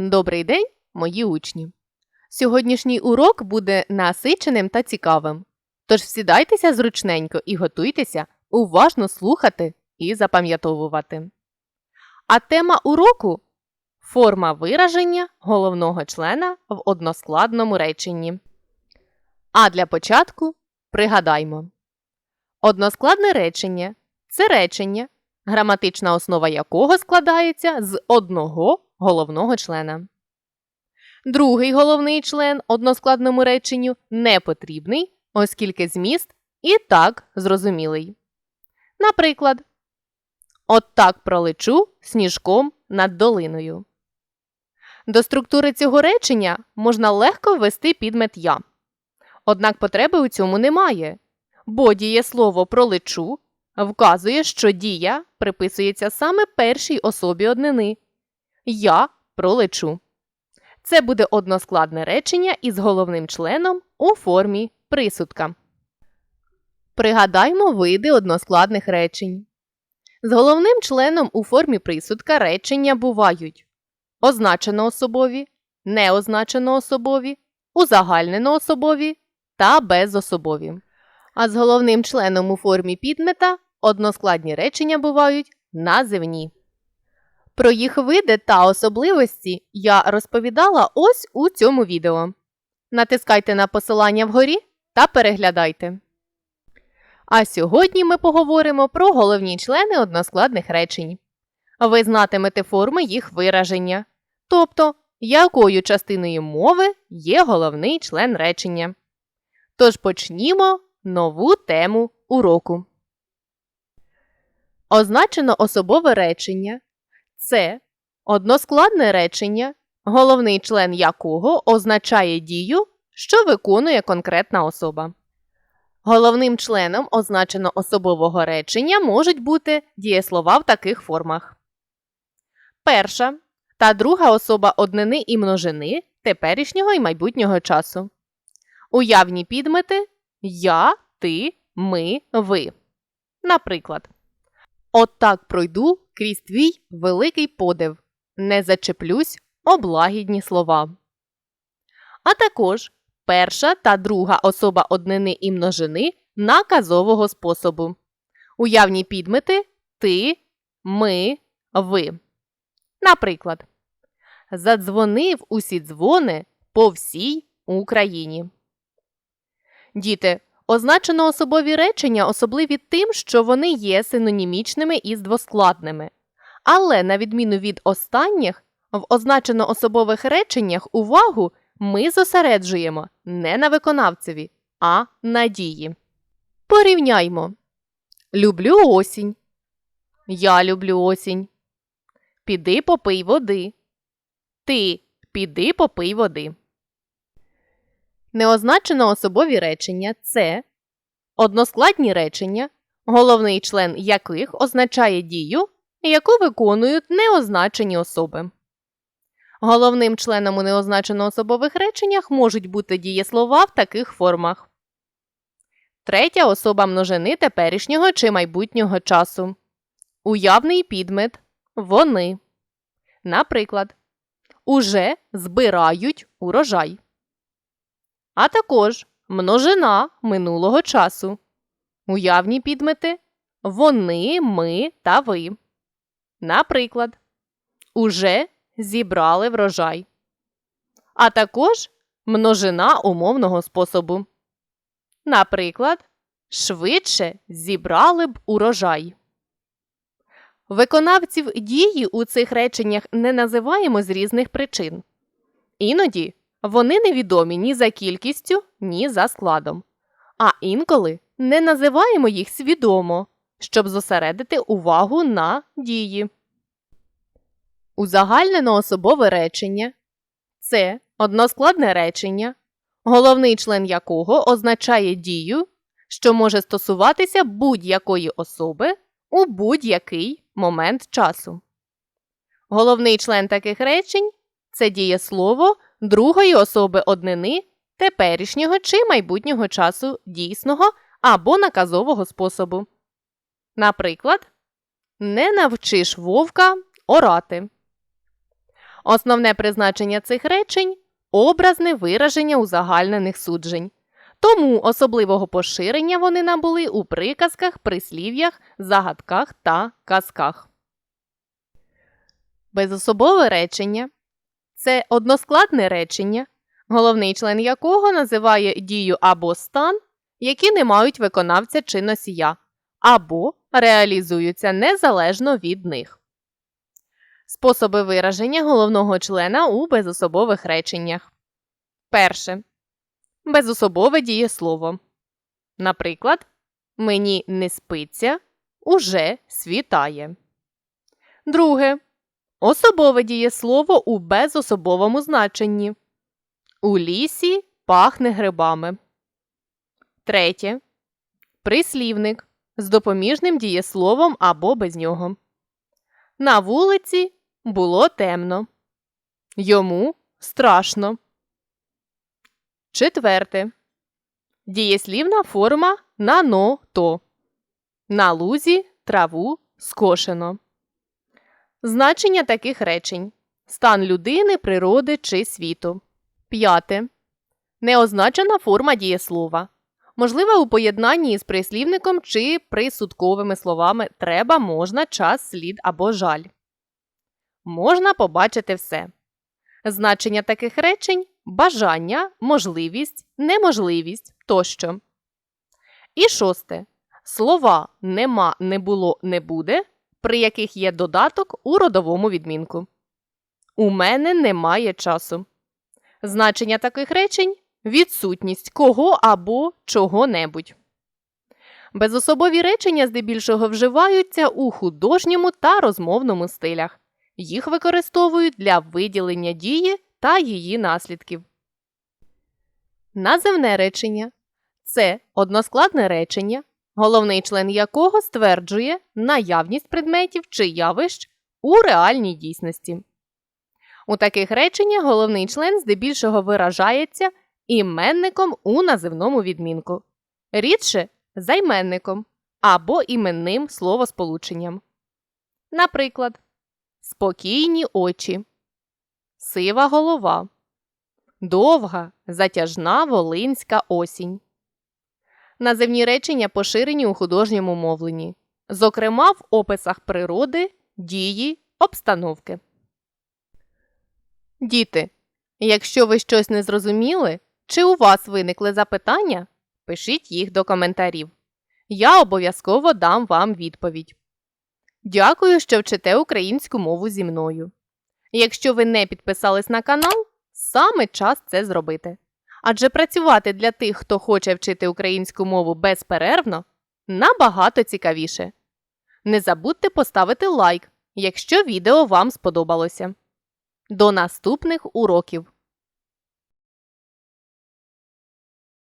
Добрий день, мої учні! Сьогоднішній урок буде насиченим та цікавим. Тож всідайтеся зручненько і готуйтеся уважно слухати і запам'ятовувати. А тема уроку форма вираження головного члена в односкладному реченні. А для початку пригадаймо. Односкладне речення це речення, граматична основа якого складається з одного головного члена. Другий головний член односкладному реченню не потрібний, оскільки зміст і так зрозумілий. Наприклад, От так пролечу сніжком над долиною. До структури цього речення можна легко ввести підмет я. Однак потреби у цьому немає, бо дієслово пролечу вказує, що дія приписується саме першій особі однини. Я пролечу. Це буде односкладне речення із головним членом у формі присудка. Пригадаймо види односкладних речень. З головним членом у формі присудка речення бувають означено особові, неозначено особові, узагальнено особові та безособові. А з головним членом у формі підмета односкладні речення бувають називні. Про їх види та особливості я розповідала ось у цьому відео. Натискайте на посилання вгорі та переглядайте. А сьогодні ми поговоримо про головні члени односкладних речень. Ви знатимете форми їх вираження, тобто якою частиною мови є головний член речення. Тож почнімо нову тему уроку. Означено особове речення це односкладне речення, головний член якого означає дію, що виконує конкретна особа. Головним членом означено особового речення можуть бути дієслова в таких формах. Перша та друга особа однини і множини теперішнього і майбутнього часу. Уявні підмети я, ти, ми, ви. Наприклад, От так пройду крізь твій великий подив. Не зачеплюсь облагідні слова. А також перша та друга особа однини і множини наказового способу. Уявні підмети ти, ми, ви. Наприклад, задзвонив усі дзвони по всій Україні. Діти. Означено особові речення особливі тим, що вони є синонімічними із двоскладними. Але, на відміну від останніх, в означено особових реченнях увагу ми зосереджуємо не на виконавцеві, а на дії. Порівняймо. Люблю осінь. Я люблю осінь. Піди попий води. Ти піди попий води. Неозначено особові речення це односкладні речення, головний член яких означає дію, яку виконують неозначені особи. Головним членом у неозначено особових реченнях можуть бути дієслова в таких формах. Третя особа множини теперішнього чи майбутнього часу. Уявний підмет вони. Наприклад, уже збирають урожай а також множина минулого часу. Уявні підмети вони, ми та ви. Наприклад, уже зібрали врожай. А також множина умовного способу. Наприклад, швидше зібрали б урожай. Виконавців дії у цих реченнях не називаємо з різних причин. Іноді вони невідомі ні за кількістю, ні за складом. А інколи не називаємо їх свідомо, щоб зосередити увагу на дії. Узагальнено особове речення це односкладне речення, головний член якого означає дію, що може стосуватися будь-якої особи у будь-який момент часу. Головний член таких речень це дієслово другої особи однини теперішнього чи майбутнього часу дійсного або наказового способу. Наприклад, не навчиш вовка орати. Основне призначення цих речень образне вираження узагальнених суджень. Тому особливого поширення вони набули у приказках, прислів'ях, загадках та казках. Безособове речення це односкладне речення, головний член якого називає дію або стан, які не мають виконавця чи носія, або реалізуються незалежно від них. Способи вираження головного члена у безособових реченнях. Перше. Безособове дієслово. Наприклад, мені не спиться, уже світає. Друге. Особове дієслово у безособовому значенні. У лісі пахне грибами. Третє. Прислівник з допоміжним дієсловом або без нього. На вулиці було темно. Йому страшно. Четверте. Дієслівна форма на но то. На лузі траву скошено. Значення таких речень: стан людини, природи чи світу. П'яте. Неозначена форма дієслова. Можлива у поєднанні із прислівником чи присудковими словами треба, можна, час, слід або жаль. Можна побачити все. Значення таких речень бажання, можливість, неможливість тощо. І шосте. Слова нема, не було, не буде, при яких є додаток у родовому відмінку. У мене немає часу. Значення таких речень відсутність кого або чого-небудь. Безособові речення здебільшого вживаються у художньому та розмовному стилях. Їх використовують для виділення дії та її наслідків. Називне речення це односкладне речення, головний член якого стверджує наявність предметів чи явищ у реальній дійсності. У таких реченнях головний член здебільшого виражається іменником у називному відмінку, рідше займенником або іменним словосполученням. Наприклад, спокійні очі, сива голова, довга, затяжна волинська осінь. Називні речення поширені у художньому мовленні, зокрема в описах природи, дії, обстановки. Діти, якщо ви щось не зрозуміли, чи у вас виникли запитання, пишіть їх до коментарів. Я обов'язково дам вам відповідь. Дякую, що вчите українську мову зі мною. Якщо ви не підписались на канал, саме час це зробити. Адже працювати для тих, хто хоче вчити українську мову безперервно, набагато цікавіше. Не забудьте поставити лайк, якщо відео вам сподобалося. До наступних уроків!